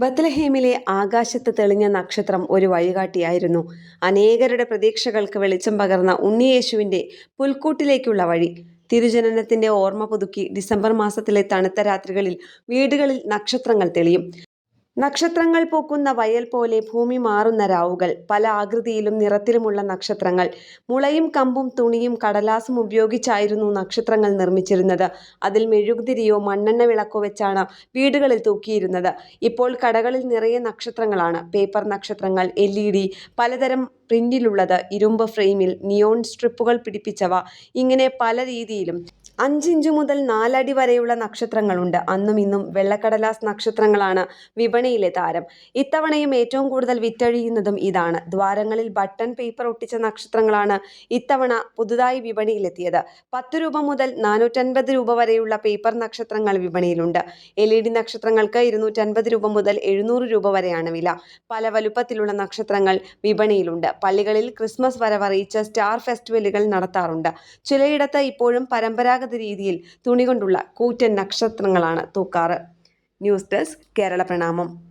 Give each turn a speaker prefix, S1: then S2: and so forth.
S1: ബത്ലഹേമിലെ ആകാശത്ത് തെളിഞ്ഞ നക്ഷത്രം ഒരു വഴികാട്ടിയായിരുന്നു. അനേകരുടെ പ്രതീക്ഷകൾക്ക് വെളിച്ചം പകർന്ന ഉണ്ണിയേശുവിന്റെ പുൽക്കൂട്ടിലേക്കുള്ള വഴി. തിരുജനനത്തിന്റെ ഓർമ്മ പുതുക്കി ഡിസംബർ മാസത്തിലെ തണുത്ത രാത്രികളിൽ വീടുകളിൽ നക്ഷത്രങ്ങൾ തെളിയും. നക്ഷത്രങ്ങൾ പൂക്കുന്ന വയൽ പോലെ ഭൂമി മാറുന്ന രാവുകൾ പല ആകൃതിയിലും നിറത്തിലുമുള്ള നക്ഷത്രങ്ങൾ. മുളയും കമ്പും തുണിയും കടലാസും ഉപയോഗിച്ചായിരുന്നു നക്ഷത്രങ്ങൾ നിർമ്മിച്ചിരുന്നത്. അതിൽ മെഴുകുതിരിയോ മണ്ണെണ്ണ വിളക്കോ വെച്ചാണ് വീടുകളിൽ തൂക്കിയിരുന്നത്. ഇപ്പോൾ കടകളിൽ നിറയെ നക്ഷത്രങ്ങളാണ്. പേപ്പർ നക്ഷത്രങ്ങൾ എൽ പലതരം പ്രിന്റിലുള്ളത് ഇരുമ്പ് ഫ്രെയിമിൽ നിയോൺ സ്ട്രിപ്പുകൾ പിടിപ്പിച്ചവ ഇങ്ങനെ പല രീതിയിലും. അഞ്ചിഞ്ചു മുതൽ നാലടി വരെയുള്ള നക്ഷത്രങ്ങളുണ്ട്. അന്നും ഇന്നും വെള്ളക്കടലാസ് നക്ഷത്രങ്ങളാണ് വിപണിയിലെ താരം. ഇത്തവണയും ഏറ്റവും കൂടുതൽ വിറ്റഴിയുന്നതും ഇതാണ്. ദ്വാരങ്ങളിൽ ബട്ടൺ പേപ്പർ ഒട്ടിച്ച നക്ഷത്രങ്ങളാണ് ഇത്തവണ പുതുതായി വിപണിയിലെത്തിയത്. പത്ത് രൂപ മുതൽ നാനൂറ്റൻപത് രൂപ വരെയുള്ള പേപ്പർ നക്ഷത്രങ്ങൾ വിപണിയിലുണ്ട്. എൽ ഇ ഡി നക്ഷത്രങ്ങൾക്ക് ഇരുന്നൂറ്റൻപത് രൂപ മുതൽ എഴുന്നൂറ് രൂപ വരെയാണ് വില. പല വലുപ്പത്തിലുള്ള നക്ഷത്രങ്ങൾ വിപണിയിലുണ്ട്. പള്ളികളിൽ ക്രിസ്മസ് വരവറിയിച്ച് സ്റ്റാർ ഫെസ്റ്റിവലുകൾ നടത്താറുണ്ട്. ചിലയിടത്ത് ഇപ്പോഴും പരമ്പരാഗത രീതിയിൽ തുണി കൊണ്ടുള്ള കൂറ്റൻ നക്ഷത്രങ്ങളാണ് തൂക്കാറ്. ന്യൂസ് ഡെസ്ക് കേരള പ്രണാമം